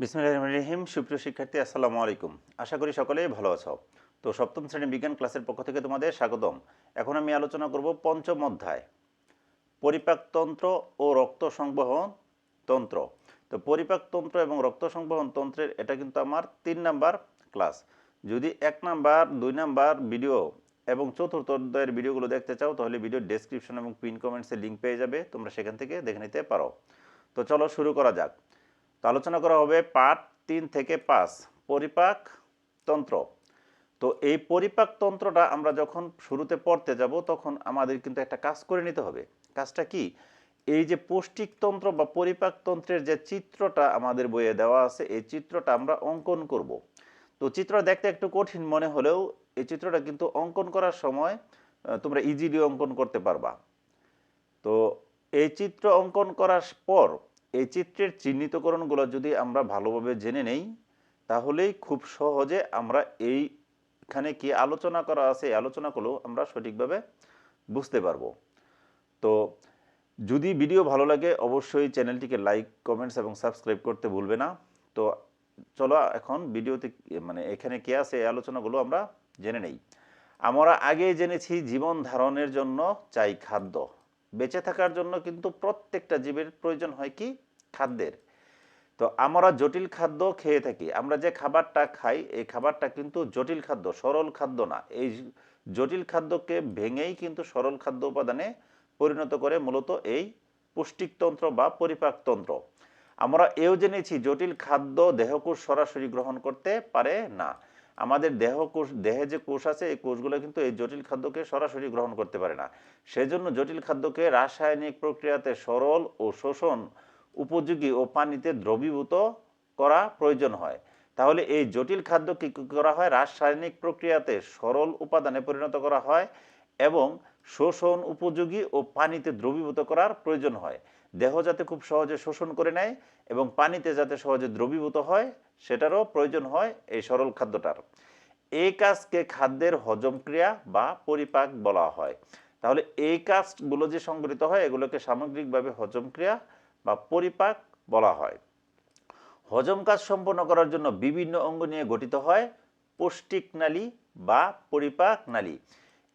রহিম। সুপ্রিয় শিক্ষার্থী, আসসালামু আলাইকুম। আশা করি সকলেই ভালো আছো। তো সপ্তম শ্রেণি বিজ্ঞান ক্লাসের পক্ষ থেকে তোমাদের স্বাগতম। এখন আমি আলোচনা করব পঞ্চম অধ্যায়। পরিপাকতন্ত্র ও রক্ত সংবহন তন্ত্র। তো পরিপাকতন্ত্র এবং রক্ত সংবহন তন্ত্রের এটা কিন্তু আমার তিন নাম্বার ক্লাস। যদি এক নাম্বার, দুই নাম্বার ভিডিও এবং চতুর্থ অধ্যায়ের ভিডিওগুলো দেখতে চাও, তাহলে ভিডিও ডেসক্রিপশন এবং পিন কমেন্টসে লিঙ্ক পেয়ে যাবে। তোমরা সেখান থেকে দেখে নিতে পারো। তো চলো শুরু করা যাক। তো আলোচনা করা হবে পাঠ তিন থেকে পাঁচ, পরিপাক তন্ত্র। তো এই পরিপাক তন্ত্রটা আমরা যখন শুরুতে পড়তে যাব, তখন আমাদের কিন্তু একটা কাজ করে নিতে হবে। কাজটা কি? এই যে পৌষ্টিকতন্ত্র বা পরিপাক তন্ত্রের যে চিত্রটা আমাদের বইয়ে দেওয়া আছে, এই চিত্রটা আমরা অঙ্কন করব। তো চিত্র দেখতে একটু কঠিন মনে হলেও এই চিত্রটা কিন্তু অঙ্কন করার সময় তোমরা ইজিলি অঙ্কন করতে পারবা। তো এই চিত্র অঙ্কন করার পর এই চিত্রের চিহ্নিতকরণগুলো যদি আমরা ভালোভাবে জেনে নেই, তাহলেই খুব সহজে আমরা এইখানে কি আলোচনা করা আছে, এই আলোচনাগুলো আমরা সঠিকভাবে বুঝতে পারব। তো যদি ভিডিও ভালো লাগে, অবশ্যই চ্যানেলটিকে লাইক, কমেন্টস এবং সাবস্ক্রাইব করতে ভুলবে না। তো চলো এখন ভিডিওতে মানে এখানে কে আছে, এই আলোচনাগুলো আমরা জেনে নেই। আমরা আগেই জেনেছি জীবন ধারণের জন্য চাই খাদ্য। বেঁচে থাকার জন্য কিন্তু প্রত্যেকটা জীবের প্রয়োজন হয় কি? খাদ্যের। তো আমরা জটিল খাদ্য খেয়ে থাকি। আমরা যে খাবারটা খাই, এই খাবারটা কিন্তু জটিল খাদ্য, সরল খাদ্য না। এই জটিল খাদ্যকে ভেঙেই কিন্তু সরল খাদ্য উপাদানে পরিণত করে মূলত এই পুষ্টিকতন্ত্র বা পরিপাকতন্ত্র। আমরা এও জেনেছি, জটিল খাদ্য দেহকোষ সরাসরি গ্রহণ করতে পারে না। আমাদের দেহ কোষ, দেহে যে কোষ আছে, এই কোষগুলো কিন্তু এই জটিল খাদ্যকে সরাসরি গ্রহণ করতে পারে না। সেজন্য জটিল খাদ্যকে রাসায়নিক প্রক্রিয়াতে সরল ও শোষণ, উপযোগী ও পানিতে দ্রবীভূত করা প্রয়োজন হয়। তাহলে এই জটিল খাদ্য কি করা হয়? রাসায়নিক প্রক্রিয়াতে সরল উপাদানে পরিণত করা হয় এবং শোষণ, উপযোগী ও পানিতে দ্রবীভূত করার প্রয়োজন হয়। দেহ যাতে খুব সহজে শোষণ করে নেয় এবং পানিতে যাতে সহজে দ্রবীভূত হয়, সেটারও প্রয়োজন হয় এই সরল খাদ্যটার। এই কাজকে খাদ্যের হজম ক্রিয়া বা পরিপাক বলা হয়। তাহলে এই কাজগুলো যে সংগঠিত হয়, এগুলোকে সামগ্রিকভাবে হজম ক্রিয়া বা পরিপাক বলা হয়। হজম কাজ সম্পন্ন করার জন্য বিভিন্ন অঙ্গ নিয়ে গঠিত হয়, পৌষ্টিক নালী বা পরিপাক নালী।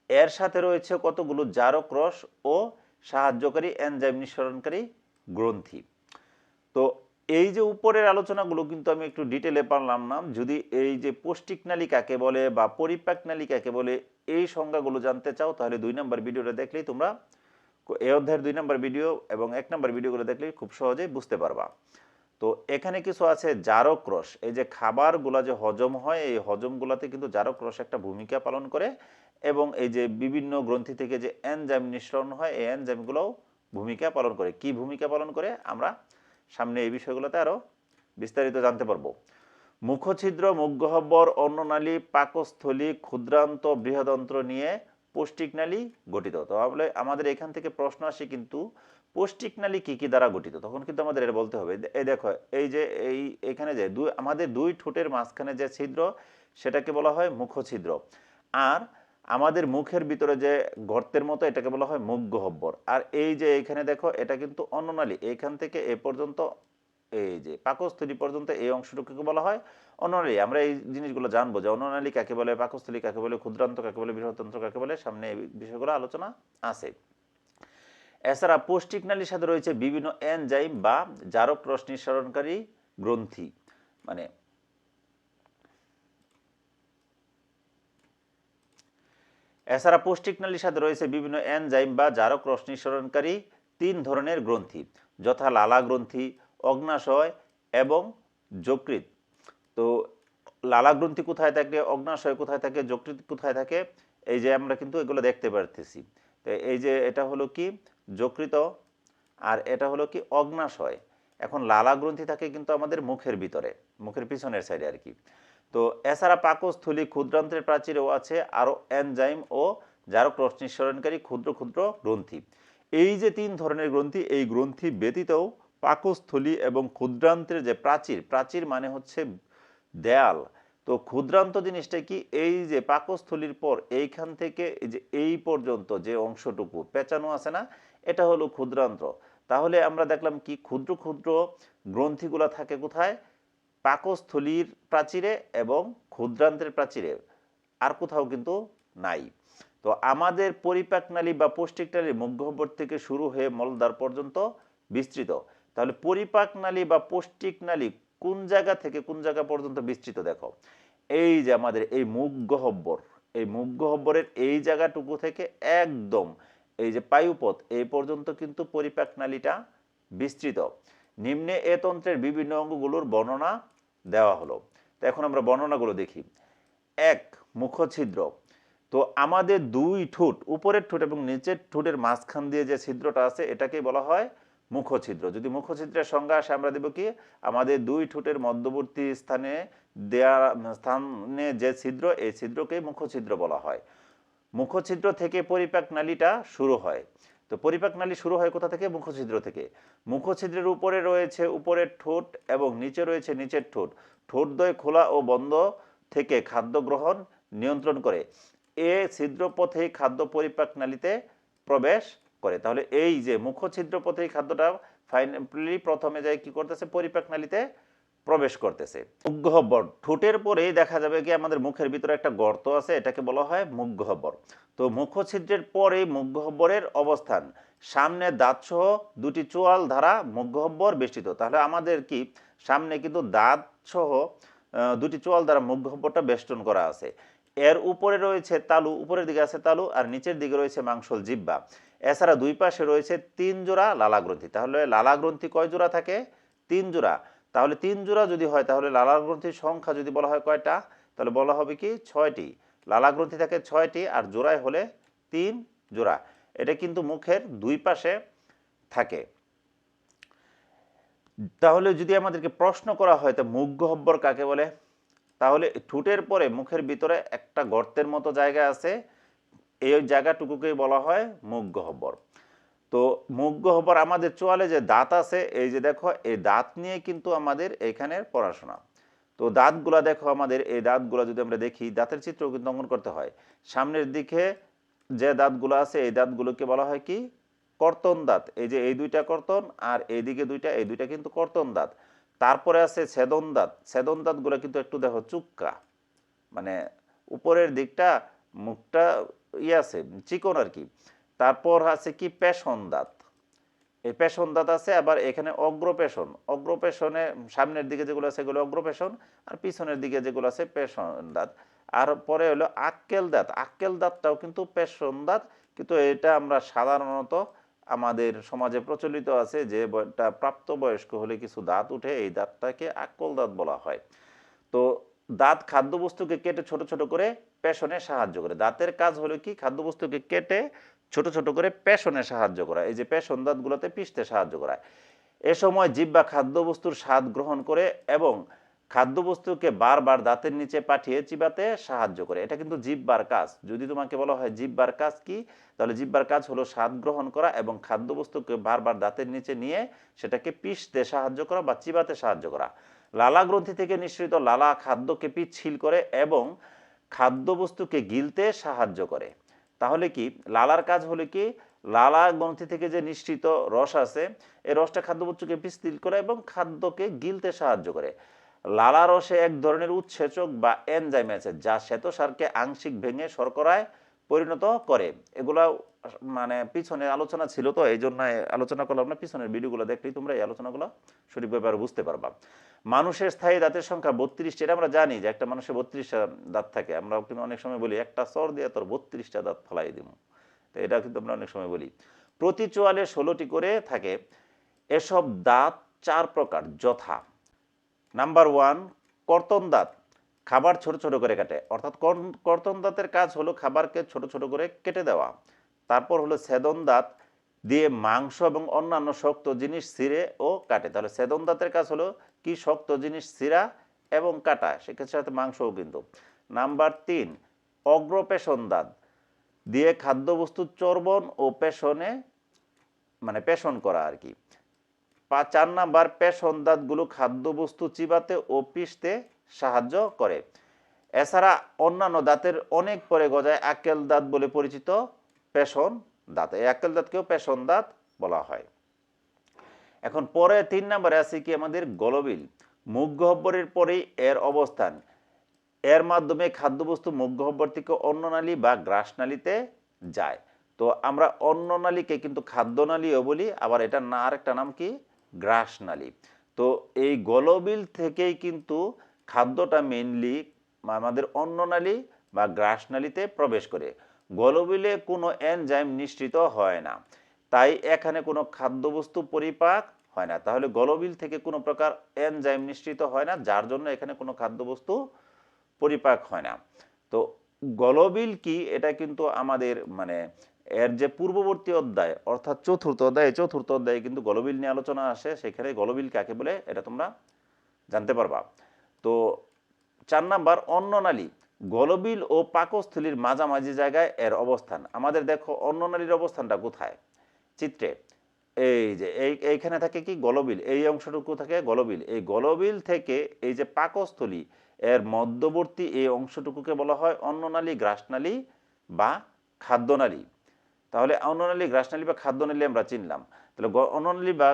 এর সাথে রয়েছে কতগুলো জারক রস ও সাহায্যকারী এনজাইম নিঃসরণকারী গ্রন্থি। তো এই যে উপরের আলোচনাগুলো কিন্তু আমি একটু ডিটেলে পারলাম না, যদি এই যে পৌষ্টিক নালী কাকে বলে বা পরিপাক নালী কাকে বলে এই সংজ্ঞাগুলো জানতে চাও, তাহলে দুই নম্বর ভিডিওটা দেখলেই তোমরা এই অধ্যায়ের দুই নম্বর ভিডিও এবং এক নম্বর ভিডিওগুলো দেখলেই খুব সহজেই বুঝতে পারবা। তো এখানে কিছু আছে জারক রস। এই যে খাবারগুলা যে হজম হয়, এই হজমগুলাতে কিন্তু জারক রস একটা ভূমিকা পালন করে এবং এই যে বিভিন্ন গ্রন্থি থেকে যে এনজাইম নিঃসরণ হয়, এই এনজাইমগুলোও ভূমিকা পালন করে। কি ভূমিকা পালন করে? আমরা সামনে এই বিষয়গুলোতে আরও বিস্তারিত জানতে পারব। মুখছিদ্র, মুখগহ্বর, অন্ননালী, পাকস্থলী, ক্ষুদ্রান্ত বৃহদন্ত্র নিয়ে পৌষ্টিক নালী গঠিত। তাহলে আমাদের এখান থেকে প্রশ্ন আসে কিন্তু পৌষ্টিক নালী কী কী দ্বারা গঠিত? তখন কিন্তু আমাদের এটা বলতে হবে। এই দেখো, এই যে, এই, এখানে যে দুই, আমাদের দুই ঠোঁটের মাঝখানে যে ছিদ্র, সেটাকে বলা হয় মুখছিদ্র। আর আমাদের মুখের ভিতরে যে গর্তের মতো, এটাকে বলা হয় মুখ গহব্বর। আর এই যে এখানে দেখো, এটা কিন্তু অন্ননালী এইখান থেকে এ পর্যন্ত, এই যে পাকস্থলী পর্যন্ত এই অংশটুকুকে বলা হয় অন্ননালী আমরা এই জিনিসগুলো জানব যে অন্ননালী কাকে বলে, পাকস্থলী কাকে বলে, ক্ষুদ্রান্ত কাকে বলে বৃহতন্ত্র কাকে বলে, সামনে এই বিষয়গুলো আলোচনা আছে। এছাড়া পৌষ্টিক নালীর সাথে রয়েছে বিভিন্ন এনজাইম বা জারক রস নিঃসরণকারী গ্রন্থি। মানে এছাড়া পৌষ্টিক নালীর সাথে রয়েছে বিভিন্ন এনজাইম বা জারক রস নিঃসরণকারী তিন ধরনের গ্রন্থি, যথা লালা গ্রন্থি, অগ্নাশয় এবং যকৃত তো লালা গ্রন্থি কোথায় থাকে, অগ্নাশয় কোথায় থাকে যকৃত কোথায় থাকে, এই যে আমরা কিন্তু এগুলো দেখতে পারতেছি। তো এই যে এটা হলো কি যকৃত, আর এটা হলো কি অগ্নাশয়। এখন লালা গ্রন্থি থাকে কিন্তু আমাদের মুখের ভিতরে, মুখের পিছনের সাইডে আর কি। তো এছাড়া পাকস্থলী ক্ষুদ্রান্তের প্রাচীরেও আছে, আরও এনজাইম ও জারক রস নিঃসরণকারী ক্ষুদ্র ক্ষুদ্র গ্রন্থি। এই যে তিন ধরনের গ্রন্থি, এই গ্রন্থি ব্যতীতও পাকস্থলী এবং ক্ষুদ্রান্তের যে প্রাচীর প্রাচীর মানে হচ্ছে দেয়াল। তো ক্ষুদ্রান্ত জিনিসটা কি? এই যে পাকস্থলীর পর, এইখান থেকে এই যে এই পর্যন্ত যে অংশটুকু, পেঁচানো আছে না এটা হলো ক্ষুদ্রান্ত তাহলে আমরা দেখলাম কি, ক্ষুদ্র ক্ষুদ্র গ্রন্থিগুলো থাকে কোথায়? পাকস্থলীর প্রাচীরে এবং ক্ষুদ্রান্তের প্রাচীরে। আর কোথাও কিন্তু নাই। তো আমাদের পরিপাকনালী বা পৌষ্টিকনালী মুখগহ্বর থেকে শুরু হয়ে মলদ্বার পর্যন্ত বিস্তৃত। তাহলে পরিপাকনালী বা পৌষ্টিকনালী কোন জায়গা থেকে কোন জায়গা পর্যন্ত বিস্তৃত দেখো? এই যে আমাদের এই মুখ গহব্বর এই মুখ গহব্বরের এই জায়গাটুকু থেকে একদম এই যে পায়ুপথ এই পর্যন্ত কিন্তু পরিপাকনালীটা বিস্তৃত। নিম্নে এ তন্ত্রের বিভিন্ন অঙ্গগুলোর বর্ণনা দেওয়া হলো। তো এখন আমরা বর্ণনাগুলো দেখি। এক, মুখছিদ্র। তো আমাদের দুই ঠোঁট, উপরের ঠোঁট এবং নিচের ঠোঁটের মাঝখান দিয়ে যে ছিদ্রটা আছে, এটাকেই বলা হয় মুখছিদ্র। যদি মুখছিদ্রের সংজ্ঞা আসে, আমরা দেব কি? আমাদের দুই ঠোঁটের মধ্যবর্তী স্থানে দেয়া, স্থানে যে ছিদ্র, এই ছিদ্রকেই মুখছিদ্র বলা হয়। মুখছিদ্র থেকে পরিপাক নালীটা শুরু হয়। তো পরিপাক নালী শুরু হয় কোথা থেকে? মুখছিদ্র থেকে। মুখছিদ্রের উপরে রয়েছে উপরের ঠোঁট এবং নিচে রয়েছে নিচের ঠোঁট। ঠোঁটদ্বয় খোলা ও বন্ধ থেকে খাদ্য গ্রহণ নিয়ন্ত্রণ করে। এ ছিদ্র পথেই খাদ্য পরিপাক নালীতে প্রবেশ করে। তাহলে এই যে মুখছিদ্র পথেই খাদ্যটা ফাইনালি প্রথমে যায় কি করতেছে? পরিপাক নালীতে প্রবেশ করতেছে। মুখগহ্বর ঠোঁটের পরেই দেখা যাবে কি আমাদের মুখের ভিতরে একটা গর্ত আছে, এটাকে বলা হয় মুখগহ্বর তো মুখছিদ্রের পরে মুখগহ্বরের অবস্থান, সামনে দাঁতসহ দুটি চোয়াল ধারা মুখগহ্বর বেষ্টিত। তাহলে আমাদের কি, সামনে কিন্তু দাঁত সহ দুটি চোয়াল দ্বারা মুখগহ্বরটা বেষ্টন করা আছে। এর উপরে রয়েছে তালু, উপরের দিকে আছে তালু, আর নিচের দিকে রয়েছে মাংসল জিব্বা এছাড়া দুই পাশে রয়েছে তিন জোড়া লালাগ্রন্থি। তাহলে লালা গ্রন্থি কয় জোড়া থাকে? তিন জোড়া। তাহলে তিন জোড়া যদি হয়, তাহলে লালা গ্রন্থির সংখ্যা যদি বলা হয় কয়টা? তাহলে বলা হবে কি ছয়টি। লালা গ্রন্থি থাকে ছয়টি আর জোড়ায় হলে তিন জোড়া। এটা কিন্তু মুখের দুই পাশে থাকে। তাহলে যদি আমাদেরকে প্রশ্ন করা হয়, তো মুখ গহ্বর কাকে বলে? তাহলে ঠোঁটের পরে মুখের ভিতরে একটা গর্তের মতো জায়গা আছে। এই জায়গাটুকুকেই বলা হয় মুখ গহ্বর তো মুখ গহ্বর আমাদের চোয়ালে যে দাঁত আছে, এই যে দেখো, এই দাঁত নিয়ে কিন্তু আমাদের এখানের পড়াশোনা। তো দাঁতগুলা দেখো আমাদের, এই দাঁতগুলো যদি আমরা দেখি, দাঁতের চিত্র কিন্তু অঙ্কন করতে হয়। সামনের দিকে যে দাঁতগুলো আছে, এই দাঁতগুলোকে বলা হয় কি? কর্তন দাঁত। এই যে এই দুইটা কর্তন আর এইদিকে দুইটা, এই দুইটা কিন্তু কর্তন দাঁত। তারপরে আছে ছেদন দাঁত। ছেদন দাঁতগুলো কিন্তু একটু দেখো চুক্কা। মানে উপরের দিকটা মুখটা ইয়ে আছে, চিকন আর কি। তারপর আছে কি পেশন দাঁত। এই পেশন দাঁত আছে, আবার এখানে অগ্রপেশন। অগ্রপেশনে সামনের দিকে যেগুলো আছে সেগুলো অগ্রপেশন, আর পিছনের দিকে যেগুলো আছে পেশন দাঁত। আর পরে হলো আক্কেল দাঁত। আক্কেল দাঁতটাও কিন্তু পেশন দাঁত, কিন্তু এটা আমরা সাধারণত আমাদের সমাজে প্রচলিত আছে যে প্রাপ্তবয়স্ক হলে কিছু দাঁত উঠে, এই দাঁতটাকে আক্কল দাঁত বলা হয়। তো দাঁত খাদ্যবস্তুকে কেটে ছোট ছোট করে পেশনে সাহায্য করে। দাঁতের কাজ হলো কি? খাদ্যবস্তুকে কেটে ছোট ছোট করে পেশনে সাহায্য করা। এই যে পেশন দাঁতগুলোতে পিষতে সাহায্য করায়। এ সময় জিব্বা খাদ্যবস্তুর স্বাদ গ্রহণ করে এবং খাদ্যবস্তুকে বারবার দাঁতের নিচে পাঠিয়ে চিবাতে সাহায্য করে। এটা কিন্তু জিব্বার কাজ। যদি তোমাকে বলা হয় জিব্বার কাজ কি? তাহলে জিব্বার কাজ হলো স্বাদ গ্রহণ করা এবং খাদ্যবস্তুকে বারবার দাঁতের নিচে নিয়ে সেটাকে পিষতে সাহায্য করা বা চিবাতে সাহায্য করা। লালা গ্রন্থি থেকে নিঃসৃত লালা খাদ্যকে পিচ্ছিল করে এবং খাদ্যবস্তুকে গিলতে সাহায্য করে। তাহলে কি লালার কাজ হলে কি? লালা গ্রন্থি থেকে যে নিঃসৃত রস আছে এই রসটা খাদ্যবস্তুকে পিস্তিল করে এবং খাদ্যকে গিলতে সাহায্য করে। লালা রসে এক ধরনের উৎসেচক বা এনজাইম আছে, যা শ্বেতসারকে আংশিক ভেঙে শর্করায় পরিণত করে। এগুলা মানে পিছনে আলোচনা ছিল তো এই জন্য আলোচনা করলাম না, পিছনের ভিডিওগুলো দেখলেই তোমরা এই আলোচনাগুলো আরও বুঝতে পারবা। মানুষের স্থায়ী দাঁতের সংখ্যা বত্রিশটা, এটা আমরা জানি যে একটা মানুষের বত্রিশটা দাঁত থাকে। আমরা কিন্তু অনেক সময় বলি, একটা সর দিয়ে তোর বত্রিশটা দাঁত ফলাই দিব তো এটা কিন্তু আমরা অনেক সময় বলি। প্রতি চোয়ালে ষোলোটি করে থাকে। এসব দাঁত চার প্রকার, যথা। নাম্বার ওয়ান, কর্তন দাঁত। খাবার ছোট ছোট করে কাটে। অর্থাৎ কর্তন দাঁতের কাজ হলো খাবারকে ছোট ছোট করে কেটে দেওয়া। তারপর হলো ছেদন দাঁত দিয়ে মাংস এবং অন্যান্য শক্ত জিনিস ছিঁড়ে ও কাটে। তাহলে ছেদন দাঁতের কাজ হলো কি শক্ত জিনিস ছিঁড়া এবং কাটা, সেক্ষেত্রে সাথে মাংসও কিন্তু নাম্বার তিন, অগ্রপেশন দাঁত দিয়ে খাদ্যবস্তুর চর্বণ ও পেশনে মানে পেশন করা আর কি। পা- চার নাম্বার পেশন দাঁতগুলো খাদ্যবস্তু চিবাতে ও পিষতে সাহায্য করে। এছাড়া অন্যান্য দাঁতের অনেক পরে গজায় আক্কেল দাঁত বলে পরিচিত পেশন দাঁত। এই আক্কেল দাঁতকেও পেশন দাঁত বলা হয়। এখন পরে তিন নম্বরে আছে কি আমাদের গলবিল। মুখ গহ্বরের পরেই এর অবস্থান। এর মাধ্যমে খাদ্যবস্তু মুখ গহ্বর থেকে অন্ননালী বা গ্রাসনালীতে যায়। তো আমরা অন্ননালীকে কিন্তু খাদ্যনালীও বলি, আবার এটা না আরেকটা নাম কি? গ্রাসনালী তো এই গলবিল থেকেই কিন্তু খাদ্যটা মেনলি আমাদের অন্ননালী বা গ্রাসনালীতে প্রবেশ করে। গলবিলে কোনো এনজাইম নিঃসৃত হয় না। তাই এখানে কোনো খাদ্যবস্তু পরিপাক হয় না। তাহলে গলবিল থেকে কোনো প্রকার এনজাইম নিঃসৃত হয় না, যার জন্য এখানে কোনো খাদ্যবস্তু পরিপাক হয় না। তো গলবিল কি? এটা কিন্তু আমাদের মানে এর যে পূর্ববর্তী অধ্যায়, অর্থাৎ চতুর্থ অধ্যায় চতুর্থ অধ্যায়ে কিন্তু গলবিল নিয়ে আলোচনা আসে। সেখানে গলবিল কাকে বলে? এটা তোমরা জানতে পারবা। তো চার নাম্বার, অন্ননালী, গলবিল ও পাকস্থলীর মাঝামাঝি জায়গায় এর অবস্থান। আমাদের দেখো অন্ননালীর অবস্থানটা কোথায়? চিত্রে। এই যে, এই, এইখানে থাকে কি? গলবিল। এই অংশটুকু থাকে গলবিল। এই গলবিল থেকে এই যে পাকস্থলী, এর মধ্যবর্তী এই অংশটুকুকে বলা হয় অন্ননালী, গ্রাসনালী বা খাদ্যনালী। তাহলে অন্ননালী, গ্রাসনালী বা খাদ্যনালী আমরা চিনলাম। তাহলে অন্ননালী বা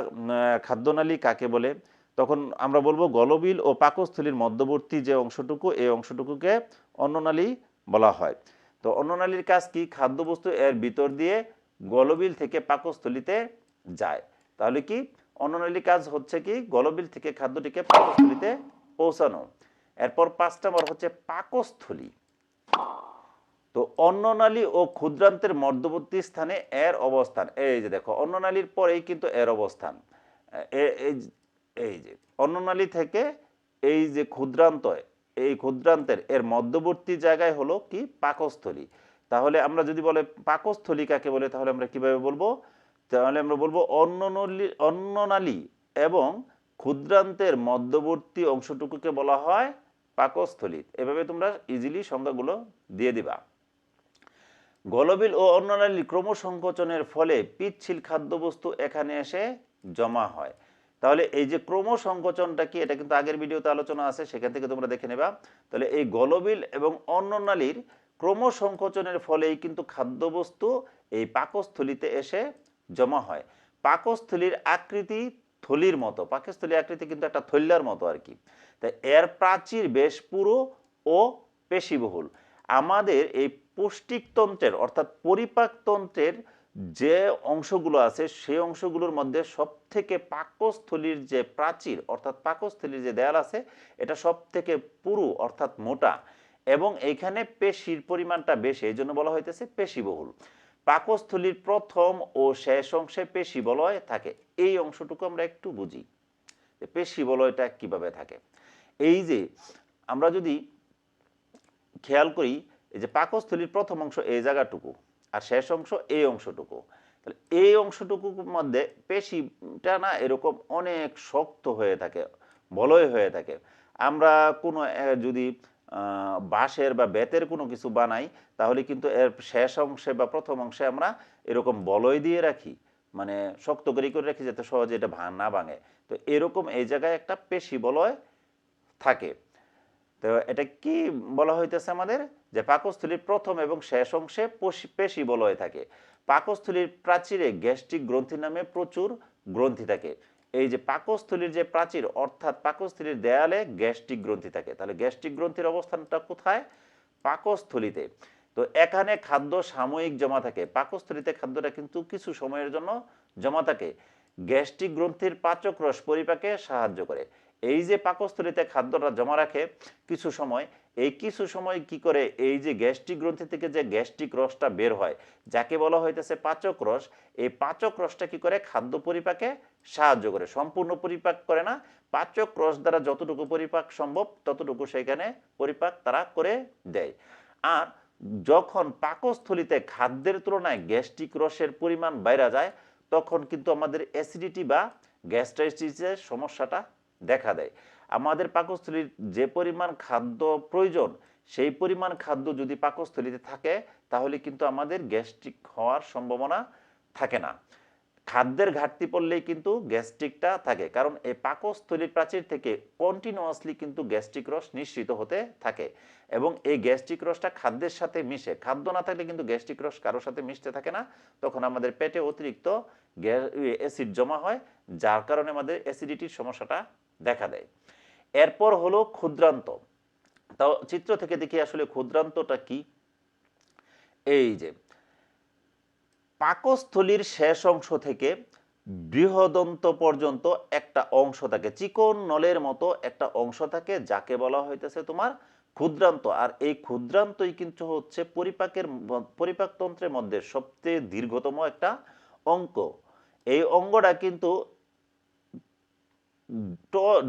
খাদ্যনালী কাকে বলে? তখন আমরা বলব গলবিল ও পাকস্থলীর মধ্যবর্তী যে অংশটুকু, এই অংশটুকুকে অন্ননালী বলা হয়। তো অন্ননালীর কাজ কি? খাদ্যবস্তু এর ভিতর দিয়ে গলবিল থেকে পাকস্থলীতে যায়। তাহলে কি? অন্ননালীর কাজ হচ্ছে কি? গলবিল থেকে খাদ্যটিকে পাকস্থলীতে পৌঁছানো। এরপর পাঁচ নম্বর হচ্ছে পাকস্থলী। তো অন্ননালী ও ক্ষুদ্রান্তের মধ্যবর্তী স্থানে এর অবস্থান। এই যে দেখো, অন্ননালীর পরেই কিন্তু এর অবস্থান। এই যে- অন্ননালী থেকে এই যে ক্ষুদ্রান্ত এই ক্ষুদ্রান্তের, এর মধ্যবর্তী জায়গায় হলো কি? পাকস্থলী। তাহলে আমরা যদি বলে পাকস্থলী কাকে বলে, তাহলে আমরা কীভাবে বলব? তাহলে আমরা বলব অন্ননলী, অন্ননালী এবং ক্ষুদ্রান্তের মধ্যবর্তী অংশটুকুকে বলা হয় পাকস্থলী। এভাবে তোমরা ইজিলি সংজ্ঞাগুলো দিয়ে দিবা। গলবিল ও অন্ননালী ক্রমসংকোচনের ফলে পিচ্ছিল খাদ্যবস্তু এখানে এসে জমা হয়। তাহলে এই যে ক্রমসংকোচনটা কি, এটা কিন্তু আগের ভিডিওতে আলোচনা আছে, সেখান থেকে তোমরা দেখে নেবা। তাহলে এই গলবিল এবং অন্ননালীর ক্রমসংকোচনের ফলেই কিন্তু খাদ্যবস্তু এই পাকস্থলীতে এসে জমা হয়। পাকস্থলীর আকৃতি থলির মতো পাকস্থলীর আকৃতি কিন্তু একটা থৈল্যার মতো আর কি। তাই এর প্রাচীর বেশ পুরো ও পেশিবহুল। আমাদের এই পৌষ্টিকতন্ত্রের, অর্থাৎ পরিপাকতন্ত্রের যে অংশগুলো আছে সেই অংশগুলোর মধ্যে সব থেকে পাকস্থলীর যে প্রাচীর, অর্থাৎ পাকস্থলীর যে দেয়াল আছে, এটা সব থেকে পুরু, অর্থাৎ মোটা। এবং এইখানে পেশির পরিমাণটা বেশি, এই জন্য বলা হইতেছে পেশিবহুল। পাকস্থলীর প্রথম ও শেষ অংশে পেশি বলয় থাকে। এই অংশটুকু আমরা একটু বুঝি, যে পেশি বলয়টা কীভাবে থাকে। এই যে আমরা যদি খেয়াল করি, এই যে পাকস্থলীর প্রথম অংশ, এই জায়গাটুকু আর শেষ অংশ এই অংশটুকু। তাহলে এই অংশটুকুর মধ্যে পেশিটা না এরকম অনেক শক্ত হয়ে থাকে, বলয় হয়ে থাকে। আমরা কোনো যদি বাঁশের বা বেতের কোনো কিছু বানাই, তাহলে কিন্তু এর শেষ অংশে বা প্রথম অংশে আমরা এরকম বলয় দিয়ে রাখি মানে শক্ত করে করে রাখি যাতে সহজে এটা ভাঙ না ভাঙে। তো এরকম এই জায়গায় একটা পেশি বলয় থাকে। তো এটা কি বলা হইতেছে আমাদের? যে পাকস্থলীর প্রথম এবং শেষ অংশে পেশি পেশি হয়ে থাকে। পাকস্থলীর প্রাচীরে গ্যাস্ট্রিক গ্রন্থি নামে প্রচুর গ্রন্থি থাকে। এই যে পাকস্থলীর যে প্রাচীর, অর্থাৎ পাকস্থলীর দেয়ালে গ্যাস্ট্রিক গ্রন্থি থাকে। তাহলে গ্যাস্ট্রিক গ্রন্থির অবস্থানটা কোথায়? পাকস্থলীতে। তো এখানে খাদ্য সাময়িক জমা থাকে। পাকস্থলীতে খাদ্যটা কিন্তু কিছু সময়ের জন্য জমা থাকে। গ্যাস্ট্রিক গ্রন্থির পাচক রস পরিপাকে সাহায্য করে। এই যে পাকস্থলীতে খাদ্যটা জমা রাখে কিছু সময়, এই কিছু সময় কি করে এই যে গ্যাস্ট্রিক গ্রন্থি থেকে যে গ্যাস্ট্রিক রসটা বের হয়, যাকে বলা হইতেছে পাচক রস, এই পাচক রসটা কি করে খাদ্য পরিপাকে সাহায্য করে, সম্পূর্ণ পরিপাক করে না, পাচক রস দ্বারা যতটুকু পরিপাক সম্ভব ততটুকু সেখানে পরিপাক তারা করে দেয়। আর যখন পাকস্থলীতে খাদ্যের তুলনায় গ্যাস্ট্রিক রসের পরিমাণ বাইরা যায়, তখন কিন্তু আমাদের অ্যাসিডিটি বা গ্যাস্ট্রাইটিসের সমস্যাটা দেখা দেয়। আমাদের পাকস্থলীর যে পরিমাণ খাদ্য প্রয়োজন, সেই পরিমাণ খাদ্য যদি পাকস্থলীতে থাকে, তাহলে কিন্তু আমাদের গ্যাস্ট্রিক হওয়ার সম্ভাবনা থাকে না। খাদ্যের ঘাটতি পড়লেই কিন্তু গ্যাস্ট্রিকটা থাকে, কারণ এই পাকস্থলীর প্রাচীর থেকে কন্টিনিউয়াসলি কিন্তু গ্যাস্ট্রিক রস নিঃসৃত হতে থাকে এবং এই গ্যাস্ট্রিক রসটা খাদ্যের সাথে মিশে, খাদ্য না থাকলে কিন্তু গ্যাস্ট্রিক রস কারোর সাথে মিশতে থাকে না, তখন আমাদের পেটে অতিরিক্ত অ্যাসিড জমা হয়, যার কারণে আমাদের অ্যাসিডিটির সমস্যাটা দেখা দেয়। এরপর হলো ক্ষুদ্রান্ত। তাও চিত্র থেকে দেখি আসলে ক্ষুদ্রান্তটা কি? এই যে, পাকস্থলীর শেষ অংশ থেকে বৃহদন্ত পর্যন্ত একটা অংশ থাকে, চিকন নলের মতো একটা অংশ থাকে, যাকে বলা হইতেছে তোমার ক্ষুদ্রান্ত। আর এই ক্ষুদ্রান্তই কিন্তু হচ্ছে পরিপাকের পরিপাকতন্ত্রের মধ্যে সবচেয়ে দীর্ঘতম একটা অঙ্ক। এই অঙ্গটা কিন্তু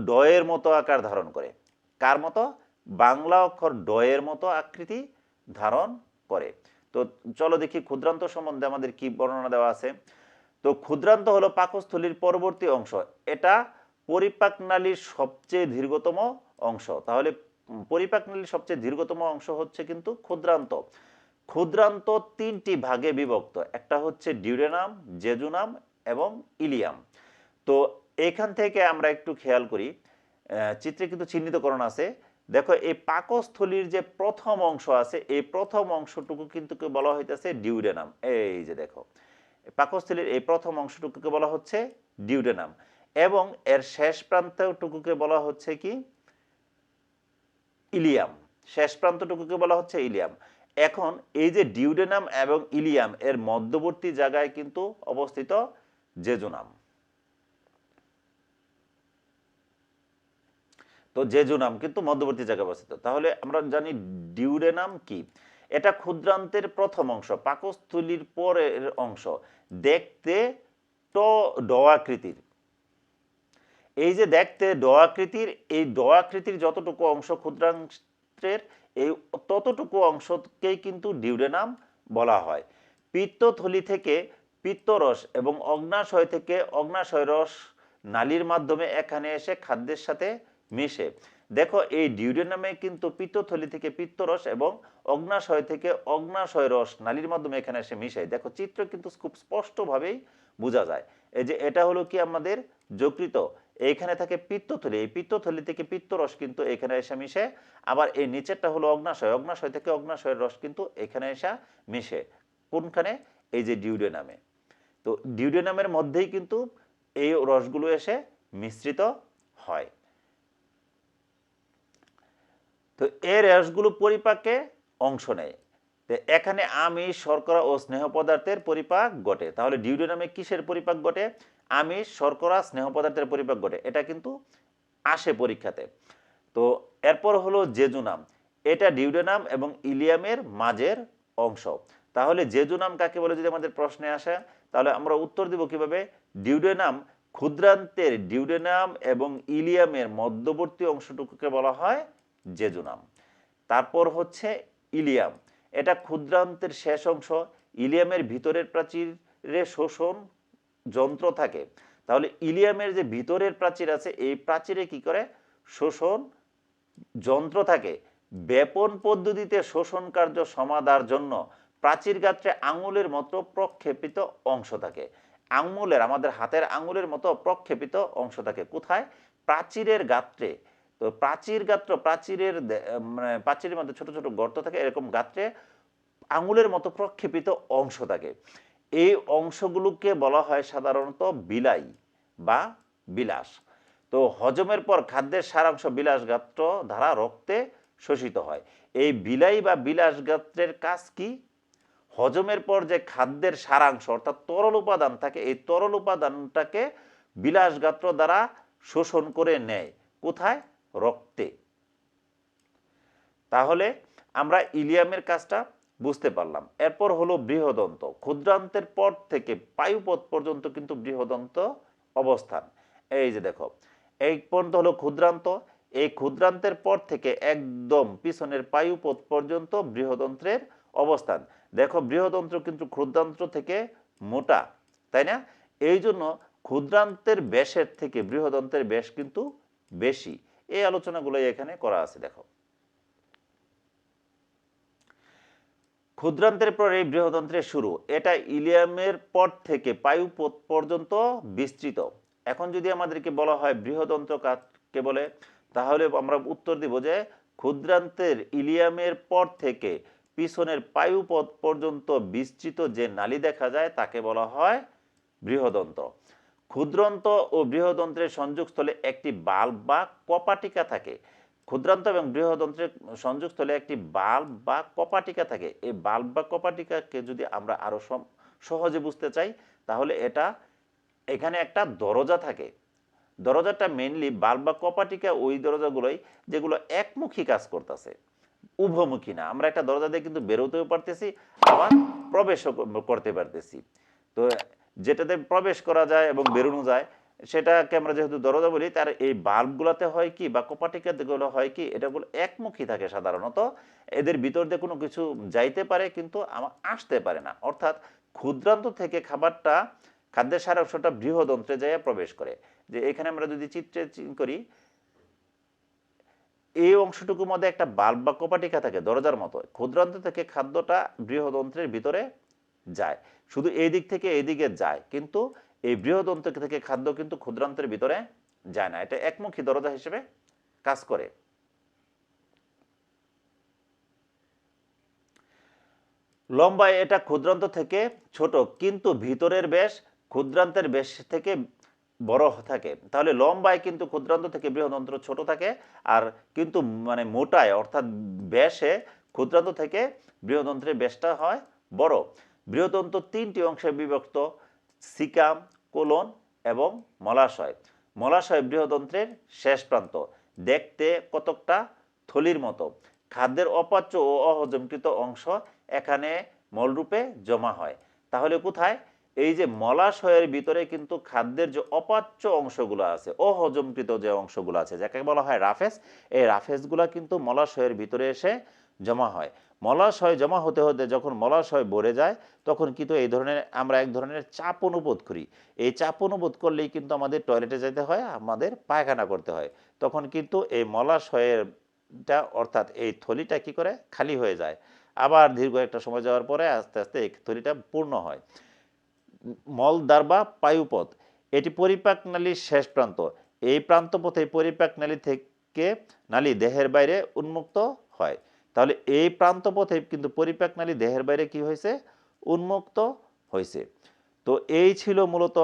ডয়ের মতো আকার ধারণ করে। কার মতো? বাংলা অক্ষর ডয়ের মতো আকৃতি ধারণ করে। তো চলো দেখি ক্ষুদ্রান্ত সম্বন্ধে আমাদের কি বর্ণনা দেওয়া আছে। তো ক্ষুদ্রান্ত হলো পাকস্থলীর পরবর্তী অংশ। এটা পরিপাক নালীর সবচেয়ে দীর্ঘতম অংশ। তাহলে পরিপাক নালীর সবচেয়ে দীর্ঘতম অংশ হচ্ছে কিন্তু ক্ষুদ্রান্ত। ক্ষুদ্রান্ত তিনটি ভাগে বিভক্ত। একটা হচ্ছে ডিউরেনাম, জেজুনাম এবং ইলিয়াম। তো এখান থেকে আমরা একটু খেয়াল করি চিত্রে কিন্তু চিহ্নিতকরণ আছে। দেখো, এই পাকস্থলীর যে প্রথম অংশ আছে, এই প্রথম অংশটুকু কিন্তু বলা হইতেছে ডিউডেনাম। এই যে দেখো পাকস্থলীর এই প্রথম অংশটুকুকে বলা হচ্ছে ডিউডেনাম। এবং এর শেষ প্রান্তটুকুকে বলা হচ্ছে কি? ইলিয়াম। শেষ প্রান্তটুকুকে বলা হচ্ছে ইলিয়াম। এখন এই যে ডিউডেনাম এবং ইলিয়াম, এর মধ্যবর্তী জায়গায় কিন্তু অবস্থিত জেজুনাম। তো জেজুনাম, কিন্তু মধ্যবর্তী জায়গায় অবস্থিত। তাহলে আমরা জানি ডিউডেনাম কি? এটা ক্ষুদ্রান্তের প্রথম অংশ, পাকস্থলীর পরের অংশ। দেখতে ট ড আকৃতির এই যে দেখতে ড আকৃতির এই ড আকৃতির যতটুকু অংশ ক্ষুদ্রাংশের এই ততটুকু অংশকেই কিন্তু ডিউডেনাম বলা হয়। পিত্তথলি থেকে পিত্তরস এবং অগ্নাশয় থেকে অগ্নাশয় রস নালীর মাধ্যমে এখানে এসে খাদ্যের সাথে মিশে। দেখো, এই ডিউডেনামে কিন্তু পিত্তথলি থেকে পিত্তরস এবং অগ্নাশয় থেকে অগ্নাশয় রস নালীর মাধ্যমে এখানে এসে মিশে দেখো, চিত্র কিন্তু খুব স্পষ্টভাবেই বোঝা যায়। এই যে, এটা হলো কি আমাদের যকৃত? এইখানে থাকে পিত্তথলি। এই পিত্তথলি থেকে পিত্তরস কিন্তু এখানে এসে মিশে। আবার এই নিচেরটা হলো অগ্নাশয়। অগ্নাশয় থেকে অগ্নাশয়ের রস কিন্তু এখানে এসে মিশে। কোনখানে? এই যে ডিউডেনামে তো ডিউডেনামের মধ্যেই কিন্তু এই রসগুলো এসে মিশ্রিত হয়। তো এর রসগুলো পরিপাকে অংশ নেয়। তো এখানে আমিষ শর্করা ও স্নেহ পদার্থের পরিপাক ঘটে। তাহলে ডিউডেনামে কিসের পরিপাক ঘটে? আমিষ শর্করা, স্নেহ পদার্থের পরিপাক ঘটে। এটা কিন্তু আসে পরীক্ষাতে। তো এরপর হলো জেজুনাম। এটা ডিউডেনাম এবং ইলিয়ামের মাঝের অংশ। তাহলে জেজুনাম কাকে বলে যদি আমাদের প্রশ্নে আসে? তাহলে আমরা উত্তর দিব কীভাবে? ডিউডেনাম ক্ষুদ্রান্তের ডিউডেনাম এবং ইলিয়ামের মধ্যবর্তী অংশটুকুকে বলা হয় জেজুনাম। তারপর হচ্ছে ইলিয়াম। এটা ক্ষুদ্রান্তের শেষ অংশ। ইলিয়ামের ভিতরের প্রাচীরে শোষণ যন্ত্র থাকে। তাহলে ইলিয়ামের যে ভিতরের প্রাচীর আছে, এই প্রাচীরে কি করে? শোষণ যন্ত্র থাকে। ব্যাপন পদ্ধতিতে শোষণ কার্য সমাধার জন্য প্রাচীর গাত্রে আঙুলের মতো প্রক্ষেপিত অংশ থাকে। আঙুলের, আমাদের হাতের আঙুলের মতো প্রক্ষেপিত অংশ থাকে। কোথায়? প্রাচীরের গাত্রে। তো প্রাচীর গাত্র, প্রাচীরের মানে প্রাচীরের মধ্যে ছোট ছোট গর্ত থাকে, এরকম গাত্রে আঙুলের মতো প্রক্ষেপিত অংশ থাকে। এই অংশগুলোকে বলা হয় সাধারণত বিলাই বা বিলাস। তো হজমের পর খাদ্যের সারাংশ বিলাস গাত্র দ্বারা রক্তে শোষিত হয়। এই বিলাই বা বিলাস গাত্রের কাজ কি? হজমের পর যে খাদ্যের সারাংশ, অর্থাৎ তরল উপাদান থাকে, এই তরল উপাদানটাকে বিলাস গাত্র দ্বারা শোষণ করে নেয়। কোথায়? রক্তে। তাহলে আমরা ইলিয়ামের কাজটা বুঝতে পারলাম। এরপর হলো বৃহদন্ত। ক্ষুদ্রান্তের পর থেকে পায়ুপথ পর্যন্ত কিন্তু বৃহদন্ত অবস্থান। এই যে দেখো, এই পর্যন্ত হলো ক্ষুদ্রান্ত। এই ক্ষুদ্রান্তের পর থেকে একদম পিছনের পায়ুপথ পর্যন্ত বৃহদন্ত্রের অবস্থান। দেখো, বৃহদন্ত্র কিন্তু ক্ষুদ্রান্ত্র থেকে মোটা, তাই না? এই জন্য ক্ষুদ্রান্তের ব্যাসের থেকে বৃহদন্ত্রের ব্যাস কিন্তু বেশি। এই আলোচনাগুলো এখানে করা আছে, দেখো। ক্ষুদ্রান্তের পর এই বৃহদন্ত্রের শুরু। এটা ইলিয়ামের পর থেকে পায়ুপথ পর্যন্ত বিস্তৃত। এখন যদি আমাদেরকে বলা হয় বৃহদন্ত্র কাকে বলে, তাহলে আমরা উত্তর দিব যে ক্ষুদ্রান্তের ইলিয়ামের পর থেকে পিছনের পায়ুপথ পর্যন্ত বিস্তৃত যে নালী দেখা যায়, তাকে বলা হয় বৃহদন্ত্র। ক্ষুদ্রান্ত ও বৃহদন্ত্রের সংযোগস্থলে একটি বাল্ব বা কপাটিকা থাকে। ক্ষুদ্রান্ত এবং বৃহদন্ত্রের সংযোগস্থলে একটি বাল্ব বা কপাটিকা থাকে। এই বাল্ব বা কপাটিকাকে যদি আমরা আরও সম- সহজে বুঝতে চাই, তাহলে এটা এখানে একটা দরজা থাকে। দরজাটা মেনলি বাল্ব বা কপাটিকা ওই দরজাগুলোই যেগুলো একমুখী কাজ করতেছে। উভমুখী না। আমরা একটা দরজা দিয়ে কিন্তু বেরোতেও পারতেছি, আবার প্রবেশও করতে পারতেছি। তো যেটাতে প্রবেশ করা যায় এবং বেরোনো যায়, সেটাকে আমরা যেহেতু দরজা বলি, তার এই বাল্বগুলোতে হয় কি বা কপাটিকাগুলো হয় কি এটাগুলো একমুখী থাকে সাধারণত। এদের ভিতর দিয়ে কোনো কিছু যাইতে পারে কিন্তু আসতে পারে না। অর্থাৎ ক্ষুদ্রান্ত থেকে খাবারটা, খাদ্যের সার অংশটা বৃহদন্ত্রে যাইয়া প্রবেশ করে। যে এখানে আমরা যদি চিত্রে করি, এই অংশটুকুর মধ্যে একটা বাল্ব বা কপাটিকা থাকে দরজার মতো। ক্ষুদ্রান্ত থেকে খাদ্যটা বৃহদন্ত্রের ভিতরে যায়। শুধু এই দিক থেকে এই দিকে যায়, কিন্তু এই বৃহদন্ত্র থেকে খাদ্য কিন্তু ক্ষুদ্রান্তের ভিতরে যায় না। এটা একমুখী দরজা হিসেবে কাজ করে। লম্বায় এটা ক্ষুদ্রান্ত থেকে ছোট, কিন্তু ভিতরের বেশ ক্ষুদ্রান্তের বেশ থেকে বড় থাকে। তাহলে লম্বায় কিন্তু ক্ষুদ্রান্ত থেকে বৃহদন্ত্র ছোট থাকে, আর কিন্তু মানে মোটায় অর্থাৎ ব্যাসে ক্ষুদ্রান্ত থেকে বৃহদন্ত্রের বেশটা হয় বড়। বৃহদন্ত্র তিনটি অংশে বিভক্ত সিকাম, কোলন এবং মলাশয়। মলাশয় বৃহদন্ত্রের শেষ প্রান্ত। দেখতে কতকটা থলির মতো। খাদ্যের অপাচ্য ও অহজমকৃত অংশ এখানে মলরূপে জমা হয়। তাহলে কোথায়? এই যে মলাশয়ের ভিতরে কিন্তু খাদ্যের যে অপাচ্য অংশগুলো আছে, অহজমকৃত যে অংশগুলো আছে, যাকে বলা হয় রাফেস, এই রাফেসগুলো কিন্তু মলাশয়ের ভিতরে এসে জমা হয়। মলাশয় জমা হতে হতে যখন মলাশয় ভরে যায়, তখন কিন্তু এই ধরনের, আমরা এক ধরনের চাপ অনুবোধ করি। এই চাপ অনুবোধ করলেই কিন্তু আমাদের টয়লেটে যেতে হয়, আমাদের পায়খানা করতে হয়। তখন কিন্তু এই মলাশয়েরটা, অর্থাৎ এই থলিটা কি করে? খালি হয়ে যায়। আবার দীর্ঘ একটা সময় যাওয়ার পরে আস্তে আস্তে এই থলিটা পূর্ণ হয়। মলদ্বার বা পায়ুপথ, এটি পরিপাক নালীর শেষ প্রান্ত। এই প্রান্ত পথে পরিপাক নালী থেকে নালী দেহের বাইরে উন্মুক্ত হয়। তাহলে এই প্রান্ত পথে কিন্তু পরিপাক নালী দেহের বাইরে কি হয়েছে? উন্মুক্ত হয়েছে। তো এই ছিল মূলত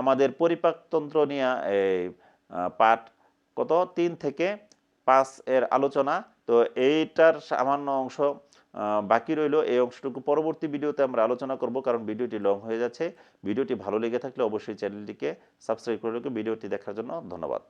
আমাদের পরিপাকতন্ত্র নিয়ে এই পাঠ কত? তিন থেকে পাঁচ এর আলোচনা। তো এইটার সামান্য অংশ বাকি রইল। এই অংশটুকু পরবর্তী ভিডিওতে আমরা আলোচনা করব কারণ ভিডিওটি লং হয়ে যাচ্ছে। ভিডিওটি ভালো লেগে থাকলে অবশ্যই চ্যানেলটিকে সাবস্ক্রাইব করে রাখুন ভিডিওটি দেখার জন্য ধন্যবাদ।